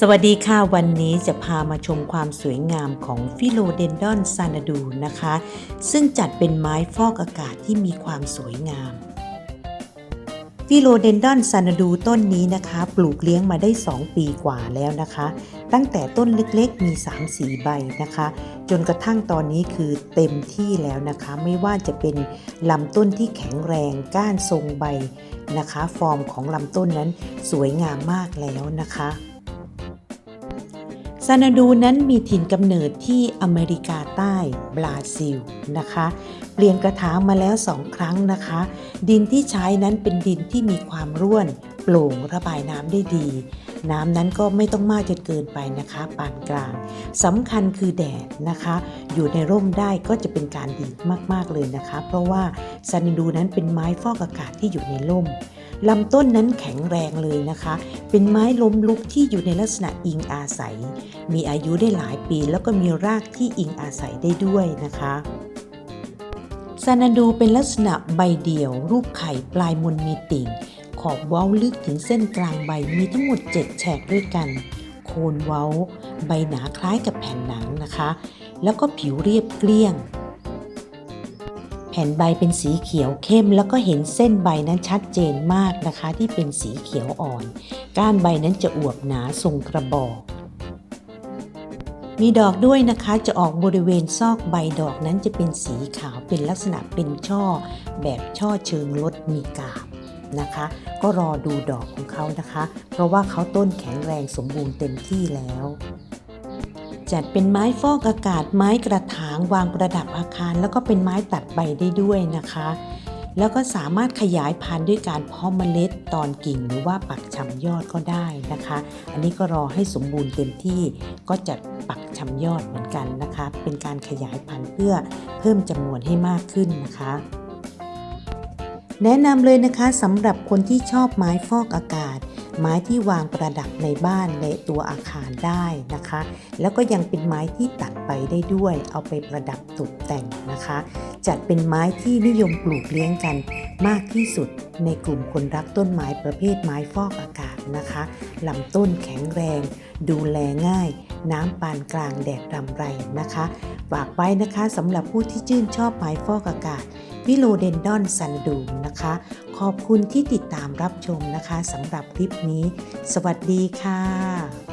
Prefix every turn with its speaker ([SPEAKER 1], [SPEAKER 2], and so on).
[SPEAKER 1] สวัสดีค่ะ วันนี้จะพามาชมความสวยงามของฟิโลเดนดอนซานาดูนะคะ ซึ่งจัดเป็นไม้ฟอกอากาศที่มีความสวยงาม ฟิโลเดนดอนซานาดูต้นนี้นะคะ ปลูกเลี้ยงมาได้ 2 ปีกว่าแล้วนะคะ ตั้งแต่ต้นเล็กๆมี3-4ใบนะคะ จนกระทั่งตอนนี้คือเต็มที่แล้วนะคะ ไม่ว่าจะเป็นลำต้นที่แข็งแรงก้านทรงใบนะคะ ฟอร์มของลำต้นนั้นสวยงามมากแล้วนะคะ ซานาดูนั้นมีถิ่นกำเนิดที่อเมริกาใต้บราซิลนะคะ เปลี่ยนกระถางมาแล้วสองครั้งนะคะ ดินที่ใช้นั้นเป็นดินที่มีความร่วนโปร่งระบายน้ำได้ดี น้ำนั้นก็ไม่ต้องมากจนเกินไปนะคะปานกลางสำคัญคือแดดนะคะ อยู่ในร่มได้ก็จะเป็นการดีมากๆเลยนะคะ เพราะว่าซานาดูนั้นเป็นไม้ฟอกอากาศที่อยู่ในร่ม ลำต้นนั้นแข็งแรงเลยนะคะ เป็นไม้ล้มลุกที่อยู่ในลักษณะอิงอาศัย มีอายุได้หลายปีแล้วก็มีรากที่อิงอาศัยได้ด้วยนะคะซานาดูเป็นลักษณะใบเดี่ยว รูปไข่ปลายมนมีติ่ง ขอบเว้าลึกถึงเส้นกลางใบมีทั้งหมด 7 แฉกด้วยกัน โคนเว้า ใบหนาคล้ายกับแผ่นหนังนะคะ แล้วก็ผิวเรียบเกลี้ยง ผ่นใบเป็นสีเขียวเข้ม แล้วก็เห็นเส้นใบนั้นชัดเจนมากนะคะ ที่เป็นสีเขียวอ่อน ก้านใบนั้นจะอวบหนาทรงกระบอก มีดอกด้วยนะคะจะออกบริเวณซอกใบดอกนั้นจะเป็นสีขาวเป็นลักษณะเป็นช่อ แบบช่อเชิงลดมีกาบนะคะ ก็รอดูดอกของเขานะคะ เพราะว่าเขาต้นแข็งแรงสมบูรณ์เต็มที่แล้ว จัดเป็นไม้ฟอกอากาศไม้กระถางวางประดับอาคาร แล้วก็เป็นไม้ตัดใบได้ด้วยนะคะ แล้วก็สามารถขยายพันธุ์ด้วยการเพาะเมล็ดตอนกิ่งหรือว่าปักชำยอดก็ได้นะคะ อันนี้ก็รอให้สมบูรณ์เต็มที่ก็จะปักชำยอดเหมือนกันนะคะ เป็นการขยายพันธุ์เพื่อเพิ่มจำนวนให้มากขึ้นนะคะ แนะนำเลยนะคะสำหรับคนที่ชอบไม้ฟอกอากาศ ไม้ที่วางประดับในบ้านในตัวอาคารได้นะคะ แล้วก็ยังเป็นไม้ที่ตัดไปได้ด้วย เอาไปประดับตกแต่งนะคะ จัดเป็นไม้ที่นิยมปลูกเลี้ยงกันมากที่สุดในกลุ่มคนรักต้นไม้ประเภทไม้ฟอกอากาศนะคะลำต้นแข็งแรง ดูแลง่าย น้ำปานกลางแดดรำไรนะคะฝากไว้นะคะสำหรับผู้ที่ชื่นชอบไม้ฟอกอากาศ วิโลเดนดอนซันดูมนะคะ ขอบคุณที่ติดตามรับชมนะคะสำหรับคลิปนี้ สวัสดีค่ะ